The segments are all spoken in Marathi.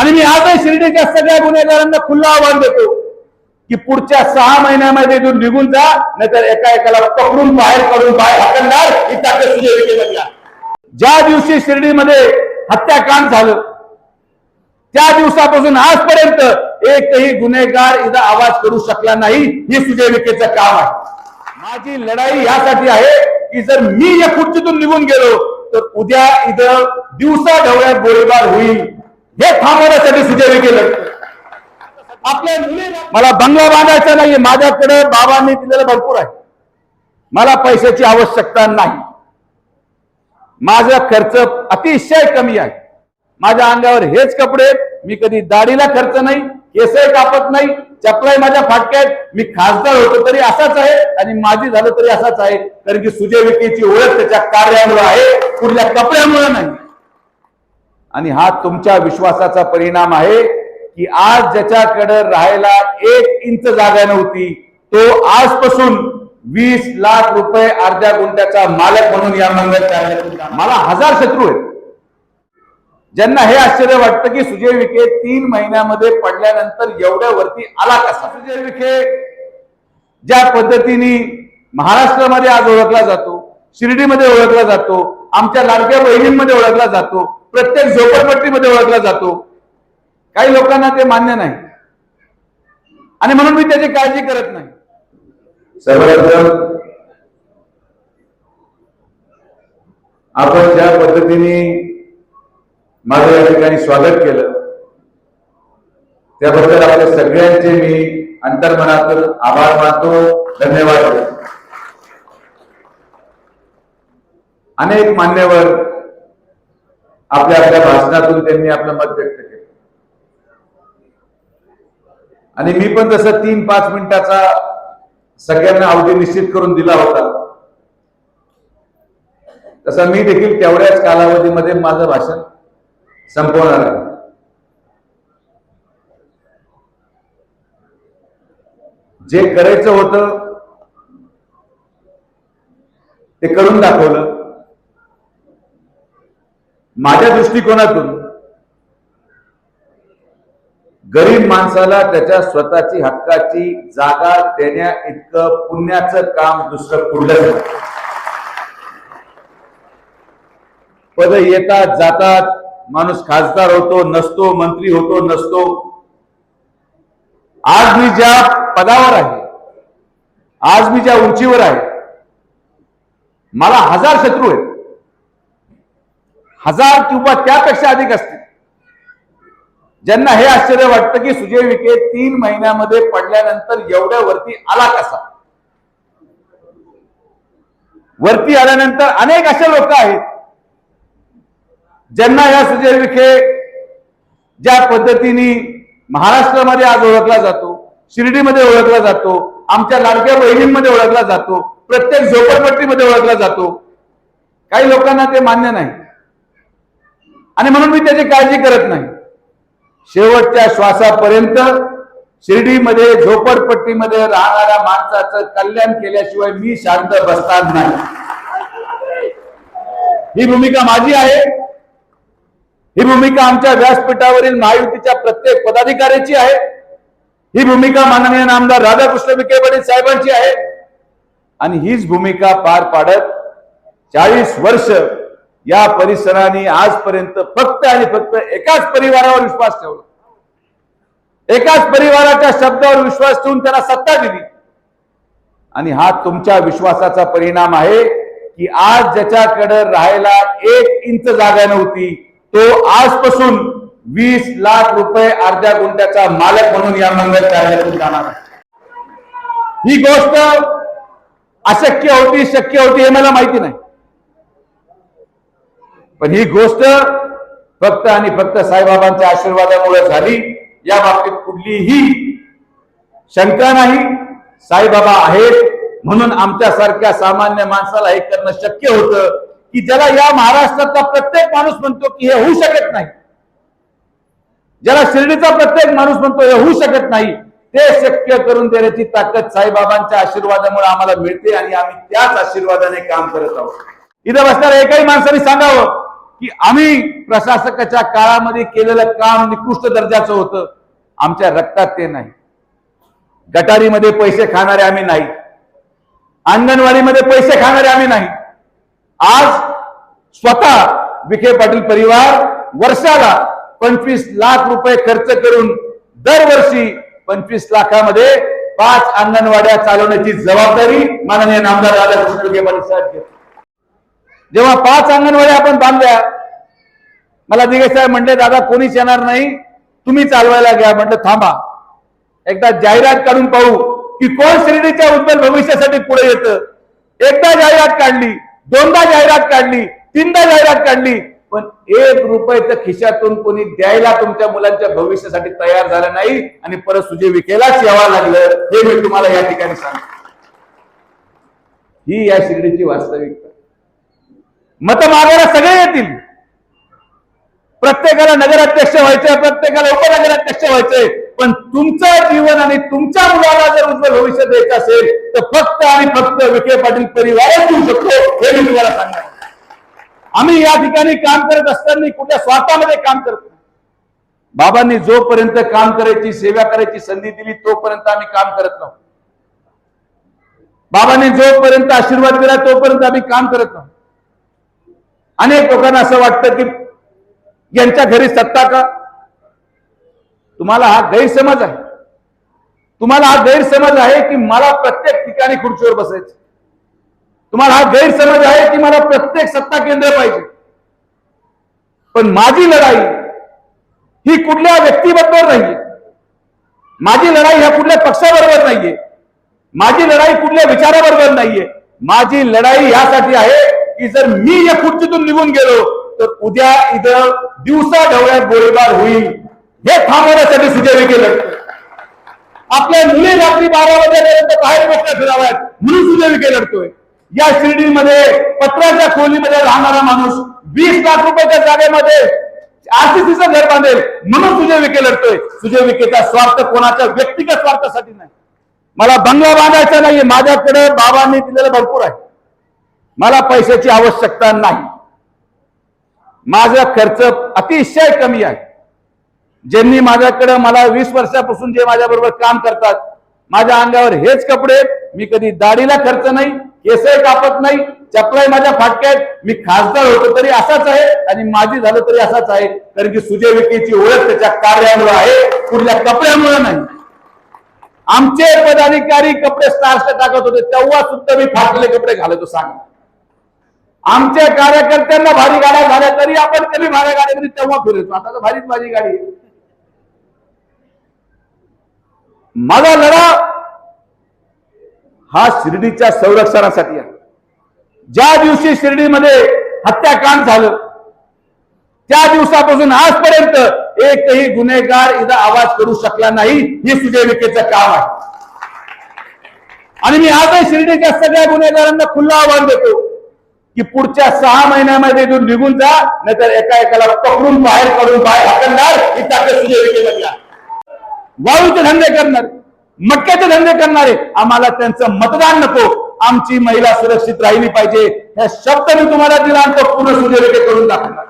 आणि मी आजही शिर्डीच्या सगळ्या गुन्हेगारांना खुल्ला आव्हान देतो की पुढच्या सहा महिन्यामध्ये इथून निघून जा नाहीतर एका एकाला पकडून बाहेर काढून बाहेर हाकलणार ही ताकद सुजय विखे ज्या दिवशी शिर्डीमध्ये हत्याकांड झालं त्या दिवसापासून आजपर्यंत एकही गुन्हेगार इथं आवाज करू शकला नाही हे सुजय विखेचं काम आहे. माझी लढाई यासाठी आहे की जर मी या खुर्चीतून निघून गेलो तर उद्या इथं दिवसा ढवळ्यात गोळीबार होईल. हे थांबवण्यासाठी विखे लढतो आपल्या मला बंगला बांधायचा नाही माझ्याकडे बाबांनी दिलेलं भरपूर आहे. मला पैशाची आवश्यकता नाही. माझा खर्च अतिशय कमी आहे. माझ्या अंगावर हेच कपडे. मी कधी दाढीला खर्च नाही केसही कापत नाही चपलाही माझ्या फाटक्यात मी खासदार होतो तरी असाच आहे आणि माझी झालं तरी असाच आहे. कारण की सुजय विखेची ओळख त्याच्या कार्यामुळे आहे कुठल्या कपड्यामुळे नाही. आणि हा तुमच्या विश्वासाचा परिणाम आहे की आज ज्याच्याकडे राहायला एक इंच जागा नव्हती तो आजपासून वीस लाख रुपये अर्ध्या गुंठ्याचा मालक म्हणून या मंगल मला हजार शत्रू आहेत. ज्यांना हे आश्चर्य वाटतं की सुजय विखे तीन महिन्यामध्ये पडल्यानंतर एवढ्या वरती आला कसा? सुजय विखे ज्या पद्धतीने महाराष्ट्रामध्ये आज ओळखला जातो शिर्डीमध्ये ओळखला जातो आमच्या लाडक्या बहिणींमध्ये ओळखला जातो प्रत्येक झोपडपट्टीमध्ये ओळखला जातो. काही लोकांना ते मान्य नाही. आणि म्हणून मी त्याची काळजी करत नाही. सर्वप्रथम आपण ज्या पद्धतीने माझं या ठिकाणी स्वागत केलं त्याबद्दल आपल्या सगळ्यांचे मी अंतर्मनातून आभार मानतो. धन्यवाद. अनेक मान्यवर आपल्या आपल्या भाषणातून त्यांनी आपलं मत व्यक्त केलं. आणि मी पण तसं तीन पाच मिनिटाचा सगळ्यांना अवधी निश्चित करून दिला होता तसा मी देखील तेवढ्याच कालावधीमध्ये माझं भाषण संपवणार आहे. जे करायचं होतं ते करून दाखवलं. माझ्या दृष्टिकोनातून गरीब माणसाला त्याच्या स्वतःची हक्काची जागा देण्या इतकं पुण्याचं काम दुसरं कुठलं पद येतात जातात माणूस खासदार होतो नसतो मंत्री होतो नसतो. आज मी ज्या पदावर आहे आज मी ज्या उंचीवर आहे मला हजार शत्रू आहेत. हजार किंवा त्यापेक्षा अधिक असतील. ज्यांना हे आश्चर्य वाटतं की सुजय विखे तीन महिन्यामध्ये पडल्यानंतर एवढ्या वरती आला कसा? वरती आल्यानंतर अनेक असे लोक आहेत. ज्यांना या सुजय विखे ज्या पद्धतीने महाराष्ट्रामध्ये आज ओळखला जातो शिर्डीमध्ये ओळखला जातो आमच्या लाडक्या बहिणींमध्ये ओळखला जातो प्रत्येक झोपडपट्टीमध्ये ओळखला जातो. काही लोकांना ते मान्य नाही. आणि म्हणून मी त्याची काळजी करत नाही. शेवटच्या श्वासापर्यंत शिर्डीमध्ये झोपडपट्टीमध्ये राहणाऱ्या माणसाचं कल्याण केल्याशिवाय मी शांत बसणार नाही. ही भूमिका माझी आहे. ही भूमिका आमच्या व्यासपीठावरील महायुतीच्या प्रत्येक पदाधिकाऱ्याची आहे. ही भूमिका माननीय नामदार राधाकृष्ण विखे पाटील साहेबांची आहे. आणि हीच भूमिका पार पाडत चाळीस वर्ष या परिसराने आजपर्यंत फक्त आणि फक्त एकाच परिवारावर विश्वास ठेवला. एकाच परिवाराच्या शब्दावर विश्वास ठेवून त्यांना सत्ता दिली. आणि हा तुमच्या विश्वासाचा परिणाम आहे की आज ज्याच्याकडे राहायला एक इंच जागा नव्हती तो आजपासून वीस लाख रुपये अर्ध्या गुंट्याचा मालक म्हणून या मंगल कार्यालयातून जाणार आहे. ही गोष्ट अशक्य होती शक्य होती हे मला माहिती नाही. पण ही गोष्ट फक्त आणि फक्त साईबाबांच्या आशीर्वादामुळे झाली. या बाबतीत कुठलीही शंका नाही. साईबाबा आहेत म्हणून आमच्यासारख्या सामान्य माणसाला हे करणं शक्य होतं की ज्याला या महाराष्ट्रातला प्रत्येक माणूस म्हणतो की हे होऊ शकत नाही. ज्याला शिर्डीचा प्रत्येक माणूस म्हणतो हे होऊ शकत नाही ते शक्य करून देण्याची ताकद साईबाबांच्या आशीर्वादामुळे आम्हाला मिळते आणि आम्ही त्याच आशीर्वादाने काम करत आहोत. इथं बसणाऱ्या एकाही माणसाने सांगावं की आम्ही प्रशासकाच्या काळामध्ये केलेलं काम निकृष्ट दर्जाचं होतं. आमच्या रक्तात ते नाही. गटारीमध्ये पैसे खाणारे आम्ही नाही. अंगणवाडीमध्ये पैसे खाणारे आम्ही नाही. आज स्वतः विखे पाटील परिवार वर्षाला पंचवीस लाख रुपये खर्च करून दरवर्षी पंचवीस लाखामध्ये पाच अंगणवाड्या चालवण्याची जबाबदारी माननीय नामदार राधाकृष्ण विखे पाटील साहेब घेतात. जेव्हा पाच अंगणवाडी आपण बांधल्या मला दिगे साहेब म्हणले दादा कोणीच येणार नाही तुम्ही चालवायला घ्या. म्हटलं थांबा एकदा जाहिरात काढून पाहू की कोण श्रेणीच्या उज्ज्वल भविष्यासाठी पुढे येतं. एकदा जाहिरात काढली दोनदा जाहिरात काढली तीनदा जाहिरात काढली पण एक रुपये खिशातून कोणी द्यायला तुमच्या मुलांच्या भविष्यासाठी तयार झालं नाही आणि परत सुजय विकेलाच यावं लागलं हे मी तुम्हाला या ठिकाणी सांगतो. ही या शिर्डीची वास्तविकता. मत मागायला सगळे येतील. प्रत्येकाला नगराध्यक्ष व्हायचंय प्रत्येकाला उपनगराध्यक्ष व्हायचंय पण तुमचं जीवन आणि तुमच्या मुलाला जर उज्ज्वल भविष्य द्यायचं असेल तर फक्त आणि फक्त विखे पाटील परिवारच देऊ शकतो हे मी तुम्हाला सांगणार आम्ही या ठिकाणी काम करत असताना कुठल्या स्वार्थामध्ये काम करत बाबांनी जोपर्यंत काम करायची सेवा करायची संधी दिली तोपर्यंत आम्ही काम करत राहू. बाबांनी जोपर्यंत आशीर्वाद दिला तोपर्यंत आम्ही काम करत राहू. अनेक लोकांना असं वाटतं की यांच्या घरी सत्ता का? तुम्हाला हा गैरसमज आहे. तुम्हाला हा गैरसमज आहे की मला प्रत्येक ठिकाणी खुर्चीवर बसायचं. तुम्हाला हा गैरसमज आहे की मला प्रत्येक सत्ता केंद्र पाहिजे. पण माझी लढाई ही कुठल्या व्यक्तीबरोबर नाहीये. माझी लढाई ह्या कुठल्या पक्षाबरोबर नाहीये. माझी लढाई कुठल्या विचाराबरोबर नाहीये. माझी लढाई यासाठी आहे की जर मी या खुर्चीतून निघून गेलो तर उद्या इथं दिवसा ढवळ्यात गोळीबार होईल. हे थांबवण्यासाठी सुजय केलं. आपल्या मुली रात्री बारा वाजेपर्यंत बाहेर बसल्या फिराव्यात. म्हणून सुजय विखे लढतोय या शिर्डीमध्ये पत्राच्या खोलीमध्ये राहणारा माणूस वीस लाख रुपयाच्या जागेमध्ये आरसीसीचं घर बांधेल. म्हणून सुजय विखे लढतोय सुजय विखेचा स्वार्थ कोणाच्या व्यक्तिगत स्वार्थासाठी नाही. मला बंगला बांधायचा नाहीये. माझ्याकडे बाबांनी दिलेलं भरपूर आहे. मला पैशाची आवश्यकता नाही. माझा खर्च अतिशय कमी आहे. ज्यांनी माझ्याकडे मला वीस वर्षापासून जे माझ्याबरोबर काम करतात माझ्या अंगावर हेच कपडे मी कधी दाढीला खर्च नाही केसही कापत नाही चपलाही माझ्या फाटक्यात मी खासदार होतो तरी असाच आहे आणि माझी झालं तरी असाच आहे कारण की सुजयविकेची ओळख त्याच्या कार्यामुळे आहे कुठल्या कपड्यामुळे नाही. आमचे पदाधिकारी कपडे स्टार्स टाकत होते तेव्हा सुद्धा मी फाटलेले कपडे घालतो सांग. आमच्या कार्यकर्त्यांना भारी गाड्या झाल्या तरी आपण कमी भाड्या गाड्या तरी तेव्हा फिरतो आता तर भारीच माझी गाडी माझा लढा हा शिर्डीच्या संरक्षणासाठी आहे. ज्या दिवशी शिर्डीमध्ये हत्याकांड झालं त्या दिवसापासून आजपर्यंत एकही गुन्हेगार इथं आवाज करू शकला नाही हे सुजय विखेचं काम आहे. आणि मी आजही शिर्डीच्या सगळ्या गुन्हेगारांना खुल्ला आव्हान देतो. की पुढच्या सहा महिन्यामध्ये इथून निघून जा नाहीतर एका एकाला पकडून बाहेर काढून बाहेर हाकलणार ही ताकद सुजय वाळूचे धंदे करणार मटक्याचे धंदे करणारे आम्हाला त्यांचं मतदान नको. आमची महिला सुरक्षित राहिली पाहिजे. ह्या शब्द मी तुम्हाला दिला तो पूर्ण सुजय करून दाखवणार.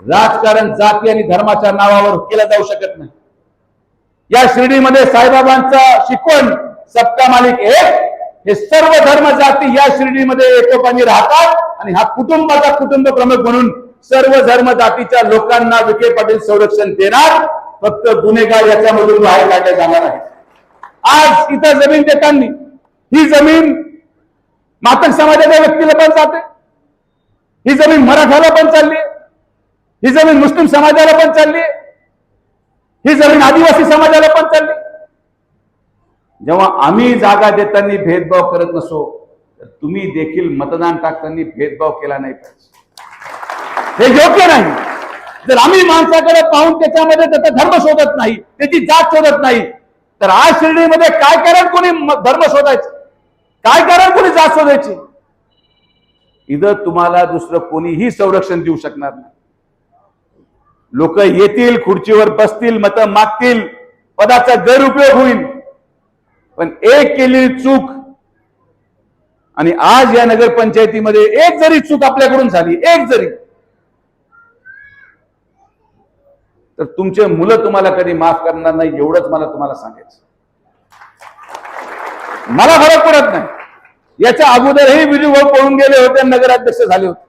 राजकारण जाती आणि धर्माच्या नावावर केलं जाऊ शकत नाही. या शिर्डीमध्ये साईबाबांचा शिकवण सबका मालिक एक हे सर्व धर्म जाती या श्रेणीमध्ये एकोपाने राहतात आणि हा कुटुंबाचा कुटुंब प्रमुख म्हणून सर्व धर्म जातीच्या लोकांना विखे पाटील संरक्षण देणार. फक्त गुन्हेगार याच्यामधून बाहेर काढले जाणार आहे आज इथं जमीन देताना ही जमीन मातक समाजाच्या व्यक्तीला पण जाते. ही जमीन मराठाला पण चालली ही जमीन मुस्लिम समाजाला पण चालली ही जमीन आदिवासी समाजाला पण चालली जेव्हा आम्ही जागा देताना भेदभाव करत नसो तर तुम्ही देखील मतदान टाकताना भेदभाव केला नाही पाहिजे. हे योग्य नाही. जर आम्ही माणसाकडे पाहून त्याच्यामध्ये त्याचा धर्म शोधत नाही त्याची जात शोधत नाही तर आज शिर्डीमध्ये काय कारण कोणी धर्म शोधायचं? काय कारण कोणी जात शोधायची? इथं तुम्हाला दुसरं कोणीही संरक्षण देऊ शकणार नाही. लोक येतील खुर्चीवर बसतील मत मागतील पदाचा गैरउपयोग होईल. पण एक केलेली चूक आणि आज या नगरपंचायतीमध्ये एक जरी चूक आपल्याकडून झाली एक जरी तर तुमचे मुलं तुम्हाला कधी माफ करणार नाही एवढंच मला तुम्हाला सांगायचं. मला फरक पडत नाही. याच्या अगोदरही विजूभाऊ पळून गेले होते आणि नगराध्यक्ष झाले होते.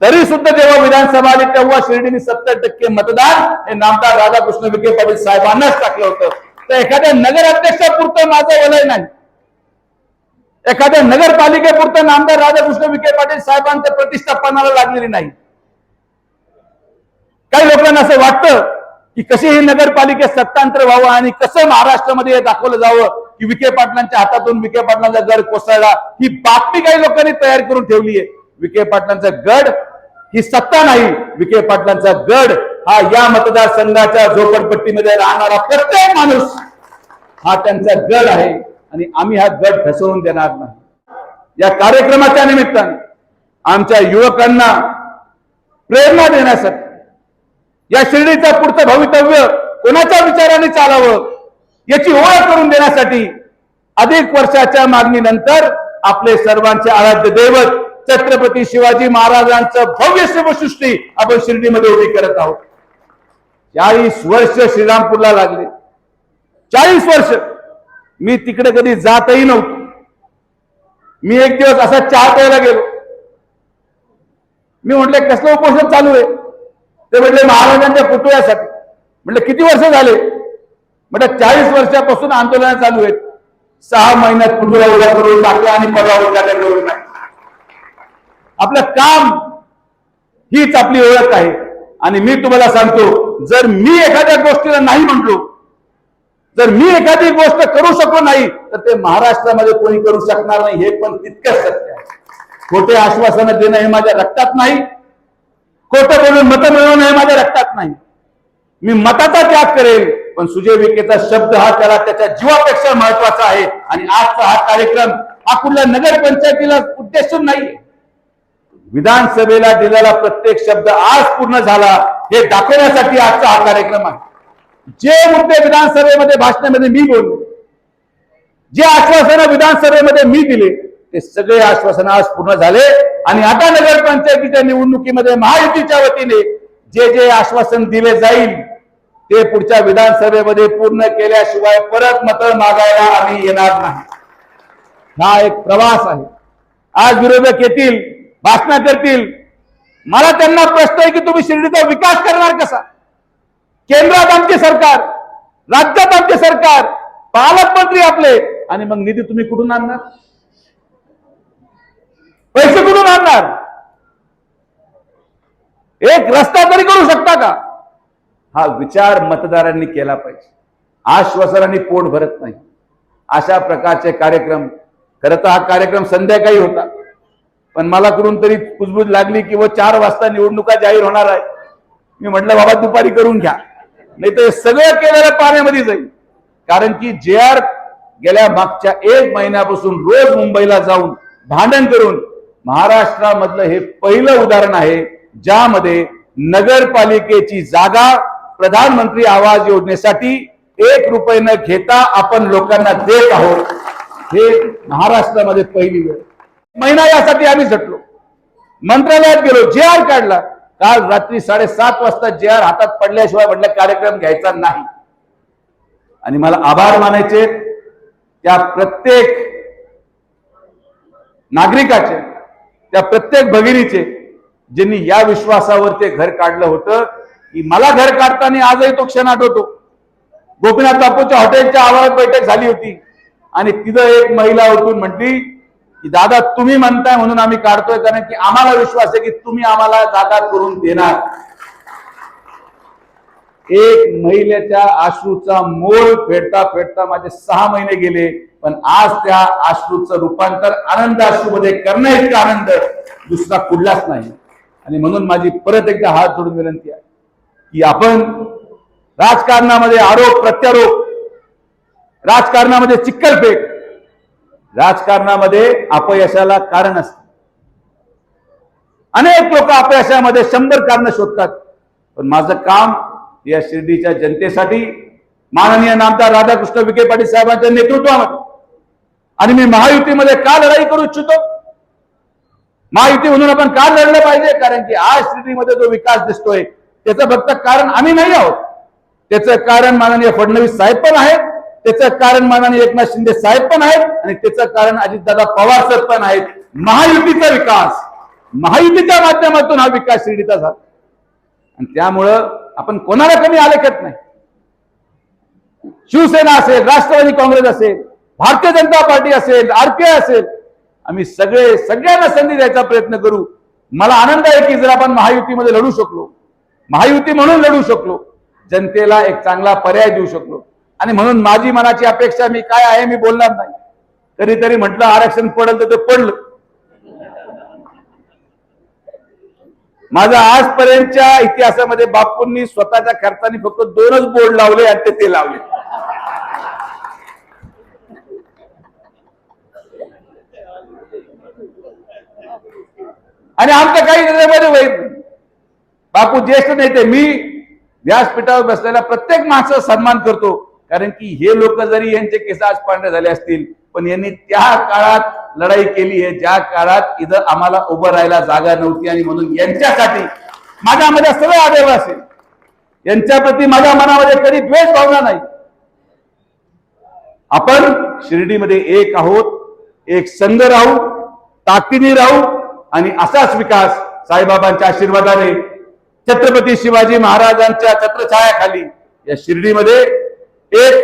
तरी सुद्धा जेव्हा विधानसभा आली तेव्हा शिर्डीने सत्तर टक्के मतदान हे नामदार राधाकृष्ण विखे पाटील साहेबांनाच टाकलं होतं. तर एखाद्या नगराध्यक्षापुरतं माझं वलय नाही. एखाद्या नगरपालिकेपुरतं नामदार राधाकृष्ण विखे पाटील साहेबांच्या प्रतिष्ठापनाला लागलेली नाही. काही लोकांना असं वाटतं की कशी ही नगरपालिकेत सत्तांतर व्हावं आणि कसं महाराष्ट्रामध्ये हे दाखवलं जावं की विखे पाटलांच्या हातातून विखे पाटलांचा गड कोसळला ही बातमी काही लोकांनी तयार करून ठेवली आहे. विखे पाटलांचा गड ही सत्ता नाही विखे पाटलांचा गड हा या मतदारसंघाच्या झोपडपट्टीमध्ये राहणारा प्रत्येक माणूस हा त्यांचा गड आहे आणि आम्ही हा गड फसवून देणार नाही. या कार्यक्रमाच्या निमित्ताने आमच्या युवकांना प्रेरणा देण्यासाठी या शिर्डीचं पुढचं भवितव्य कोणाच्या विचाराने चालावं याची ओळख करून देण्यासाठी अधिक वर्षाच्या मागणीनंतर आपले सर्वांचे आराध्य दैवत छत्रपती शिवाजी महाराजांचं भव्य शिवसृष्टी आपण शिर्डीमध्ये उभी करत आहोत. चाळीस वर्ष श्रीरामपूरला लागले. चाळीस वर्ष. मी तिकडे कधी जातही नव्हतो. मी एक दिवस असा चहा प्यायला गेलो. मी म्हटले कसलं उपोषण चालू आहे? ते म्हटले महाराजांच्या पुतळ्यासाठी म्हटलं किती वर्ष झाले? म्हटलं चाळीस वर्षापासून आंदोलन चालू आहेत. सहा महिन्यात पुतळा उभा करून टाकला आणि पदा उद्घाटन करून आपलं काम हीच आपली ओळख आहे. आणि मी तुम्हाला सांगतो जर मी एखाद्या गोष्टीला नाही म्हटलो जर मी एखादी गोष्ट करू शकलो नाही तर ते महाराष्ट्रामध्ये कोणी करू शकणार नाही हे पण तितकंच सत्य आहे. खोटे आश्वासनं देणं हे माझ्या रक्तात नाही खोटं बोलून मतं मिळवणं हे माझ्या रक्तात नाही. मी मताचा त्याग करेल पण सुजय विखेचा शब्द हा त्याला त्याच्या जीवापेक्षा महत्त्वाचा आहे. आणि आजचा हा कार्यक्रम हा कुठल्या नगर पंचायतीला उद्देशून नाही विधानसभेला दिलेला प्रत्येक शब्द आज पूर्ण झाला हे दाखवण्यासाठी आजचा हा कार्यक्रम आहे. जे मुद्दे विधानसभेमध्ये भाषणामध्ये मी बोललो जे आश्वासनं विधानसभेमध्ये मी दिले ते सगळे आश्वासन आज पूर्ण झाले. आणि आता नगरपंचायतीच्या निवडणुकीमध्ये महायुतीच्या वतीने जे जे आश्वासन दिले जाईल ते पुढच्या विधानसभेमध्ये पूर्ण केल्याशिवाय परत मत मागायला आम्ही येणार नाही. हा एक प्रवास आहे. आज विरोधक येतील भाषणं करतील. मला त्यांना प्रश्न आहे की तुम्ही शिर्डीचा विकास करणार कसा? केंद्रात आमचे सरकार राज्यात आमचे सरकार पालकमंत्री आपले आणि मग निधी तुम्ही कुठून आणणार? पैसे कुठून आणणार? एक रस्ता तरी करू शकता का? हा विचार मतदारांनी केला पाहिजे. आश्वासनांनी पोट भरत नाही. अशा प्रकारचे कार्यक्रम खरं तर हा कार्यक्रम संध्याकाळी होता. पण मला करून तरी कुजबूज लागली की व चार वाजता निवडणुका जाहीर होणार आहे. मी म्हटलं बाबा दुपारी करून घ्या. नाही तर सगळं केलेलं पाण्यामध्ये जाईल. कारण की जे आर गेल्या मागच्या एक महिन्यापासून रोज मुंबईला जाऊन भांडण करून महाराष्ट्रामधलं हे पहिलं उदाहरण आहे ज्यामध्ये नगरपालिकेची जागा प्रधानमंत्री आवास योजनेसाठी एक रुपये न घेता आपण लोकांना देत आहोत. हे महाराष्ट्रामध्ये पहिली वेळ महिना यासाठी आम्ही झटलो. मंत्रालयात गेलो जे आर काढला. काल रात्री साडेसात वाजता जे आर हातात पडल्याशिवाय म्हटलं कार्यक्रम घ्यायचा नाही. आणि मला आभार मानायचे त्या प्रत्येक नागरिकाचे त्या प्रत्येक भगिनीचे ज्यांनी या विश्वासावर ते घर काढलं होतं की मला घर काढताना आजही तो क्षण आठवतो. गोपीनाथ बापूच्या हॉटेलच्या आवारात बैठक झाली होती. आणि तिथं एक महिला उठून म्हटली की दादा तुम्ही म्हणताय म्हणून आम्ही काढतोय कारण की आम्हाला विश्वास आहे की तुम्ही आम्हाला जागा करून देणार. एक महिलेच्या आश्रूचा मोल फेडता फेडता माझे सहा महिने गेले पण आज त्या आश्रूचं रूपांतर आनंदमध्ये करणं इतका आनंद दुसरा कुठलाच नाही. आणि म्हणून माझी परत एकदा हात जोडून विनंती आहे की आपण राजकारणामध्ये आरोप प्रत्यारोप राजकारणामध्ये चिक्कलफेक राजकारणामध्ये अपयशाला कारण असत. अनेक लोक अपयशामध्ये शंभर कारण शोधतात. पण माझं काम या शिर्डीच्या जनतेसाठी माननीय नामदार राधाकृष्ण विखे पाटील साहेबांच्या नेतृत्वामध्ये. आणि मी महायुतीमध्ये का लढाई करू इच्छितो? महायुती म्हणून आपण का लढलं पाहिजे? कारण की आज शिर्डीमध्ये जो विकास दिसतोय त्याचं फक्त कारण आम्ही नाही आहोत. त्याचं कारण माननीय फडणवीस साहेब पण आहेत. त्याचं कारण माननीय एकनाथ शिंदे साहेब पण आहेत आणि त्याचं कारण अजितदादा पवार साहेब पण आहेत. महायुतीचा विकास. महायुतीच्या माध्यमातून हा विकास शिर्डीचा झाला. आणि त्यामुळं आपण कोणाला कमी आलेखत नाही. शिवसेना असेल राष्ट्रवादी काँग्रेस असेल भारतीय जनता पार्टी असेल आरपीआय असेल आम्ही सगळे सगळ्यांना संधी द्यायचा प्रयत्न करू. मला आनंद आहे की जर आपण महायुतीमध्ये लढू शकलो महायुती म्हणून लढू शकलो जनतेला एक चांगला पर्याय देऊ शकलो. आणि म्हणून माझी मनाची अपेक्षा मी काय आहे मी बोलणार नाही. कधीतरी म्हटलं आरक्षण पडलं तर ते पडलं. माझा आजपर्यंतच्या इतिहासामध्ये बापूंनी स्वतःच्या खर्चाने फक्त दोनच बोर्ड लावले आणि ते ते लावले. आणि आमच्या काही त्याच्यामध्ये होईल बापू ज्येष्ठ नेते मी व्यासपीठावर बसलेल्या प्रत्येक माणसाचा सन्मान करतो. कारण की हे लोक जरी यांचे केस आज पांढरे झाले असतील पण यांनी त्या काळात लढाई केली आहे ज्या काळात इथं आम्हाला उभं राहायला जागा नव्हती आणि म्हणून यांच्यासाठी माझ्यामध्ये सगळं आदर असेल. यांच्याप्रती माझ्या मनामध्ये कधी द्वेष भावना नाही. आपण शिर्डीमध्ये एक आहोत एक संघ राहू ताकदीने राहू आणि असाच विकास साईबाबांच्या आशीर्वादाने छत्रपती शिवाजी महाराजांच्या छत्रछायाखाली या शिर्डीमध्ये एक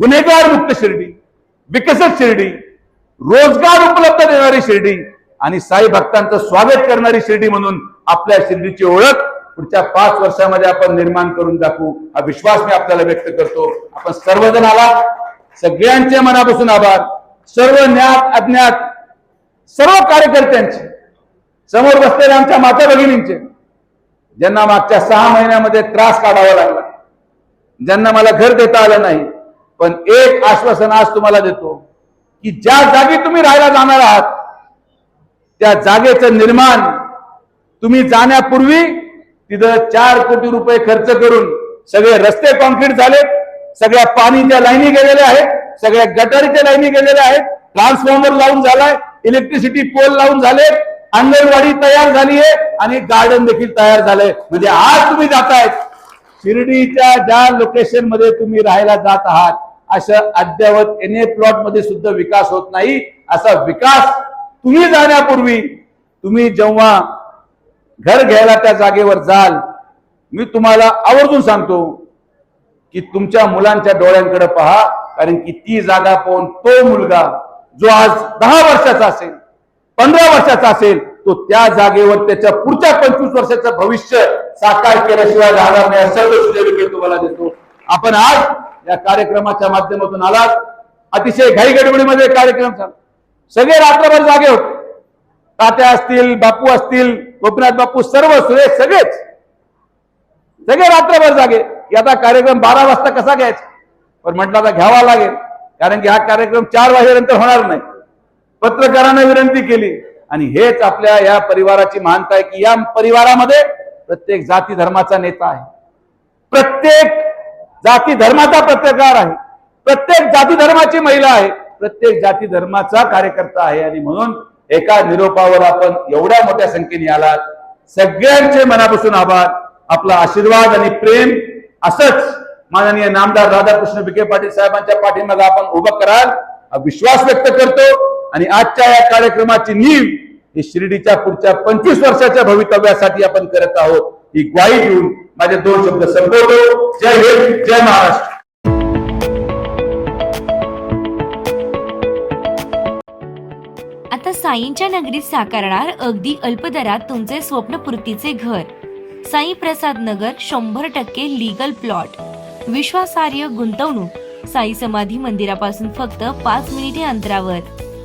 गुन्हेगार मुक्त शिर्डी विकसित शिर्डी रोजगार उपलब्ध देणारी शिर्डी आणि साई भक्तांचं स्वागत करणारी शिर्डी म्हणून आपल्या शिर्डीची ओळख पुढच्या पाच वर्षामध्ये आपण निर्माण करून दाखवू हा विश्वास मी आपल्याला व्यक्त करतो. आपण सर्वजण आला सगळ्यांचे मनापासून आभार. सर्व ज्ञात अज्ञात सर्व कार्यकर्त्यांचे समोर बसलेल्या आमच्या माता भगिनींचे ज्यांना मागच्या सहा महिन्यामध्ये त्रास काढावा लागला. ज्यांना मला घर देता आलं नाही पण एक आश्वासन आज तुम्हाला देतो की ज्या जागी तुम्ही राहायला जाणार आहात त्या जागेचं निर्माण तुम्ही जाण्यापूर्वी तिथं चार कोटी रुपये खर्च करून सगळे रस्ते कॉन्क्रीट झालेत सगळ्या पाणीच्या लाईनी गेलेल्या आहेत सगळ्या गटारीच्या लाईनी गेलेल्या आहेत ट्रान्सफॉर्मर लावून झालाय इलेक्ट्रिसिटी पोल लावून झाले अंगणवाडी तयार झाली आहे आणि गार्डन देखील तयार झालंय. म्हणजे आज तुम्ही जातायत. शिर्डीच्या ज्या लोकेशनमध्ये तुम्ही राहायला जात आहात अशा अद्यावत एन ए प्लॉटमध्ये सुद्धा विकास होत नाही. असा विकास तुम्ही जाण्यापूर्वी तुम्ही जेव्हा घर घ्यायला त्या जागेवर जाल मी तुम्हाला आवर्जून सांगतो की तुमच्या मुलांच्या डोळ्यांकडे पहा कारण की ती जागा पाहून तो मुलगा जो आज दहा वर्षाचा असेल पंधरा वर्षाचा असेल तो त्या जागेवर त्याच्या पुढच्या पंचवीस वर्षाचं भविष्य साकार केल्याशिवाय राहणार नाही असं तुम्हाला देतो. आपण आज या कार्यक्रमाच्या माध्यमातून आलात. अतिशय घाई गडबडीमध्ये कार्यक्रम झाला. सगळे रात्रभर जागे होते. तात्या असतील बापू असतील गोपीनाथ बापू सर्व सुरेश सगळेच. सगळे रात्रभर जागे. याचा आता कार्यक्रम बारा वाजता कसा घ्यायचा? पण म्हटलं आता घ्यावा लागेल. कारण की हा कार्यक्रम चार वाजेनंतर होणार नाही. पत्रकारांना विनंती केली. आणि हेच आपल्या या परिवाराची मानता आहे की या परिवारामध्ये प्रत्येक जाती धर्माचा नेता आहे. प्रत्येक जाती धर्माचा पत्रकार आहे. प्रत्येक जाती धर्माची महिला आहे. प्रत्येक जाती धर्माचा कार्यकर्ता आहे. आणि म्हणून एका निरोपावर आपण एवढ्या मोठ्या संख्येने आलात. सगळ्यांचे मनापासून आभार. आपला आशीर्वाद आणि प्रेम असंच माननीय नामदार राधाकृष्ण विखे पाटील साहेबांच्या पाठीमागे आपण उभं कराल. विश्वास व्यक्त करतो. आणि आजच्या या कार्यक्रमाची नीव ही शिर्डीच्या पुढच्या पंचवीस वर्षाच्या भवितव्यासाठी आपण करत आहोत. ही ग्वाही घेऊन माझे दोन शब्द संपवतो. जय हिंद जय महाराष्ट्र. आता साईंच्या नगरीत साकारणार अगदी अल्प दरात तुमचे स्वप्नपूर्तीचे घर. साई प्रसाद नगर शंभर टक्के लीगल प्लॉट विश्वासार्ह गुंतवणूक. साई समाधी मंदिरापासून फक्त पाच मिनिटे अंतरावर.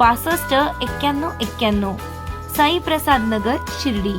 पासष्ट एक्क्याण्णव एक्क्याण्णव. साईप्रसाद नगर शिर्डी.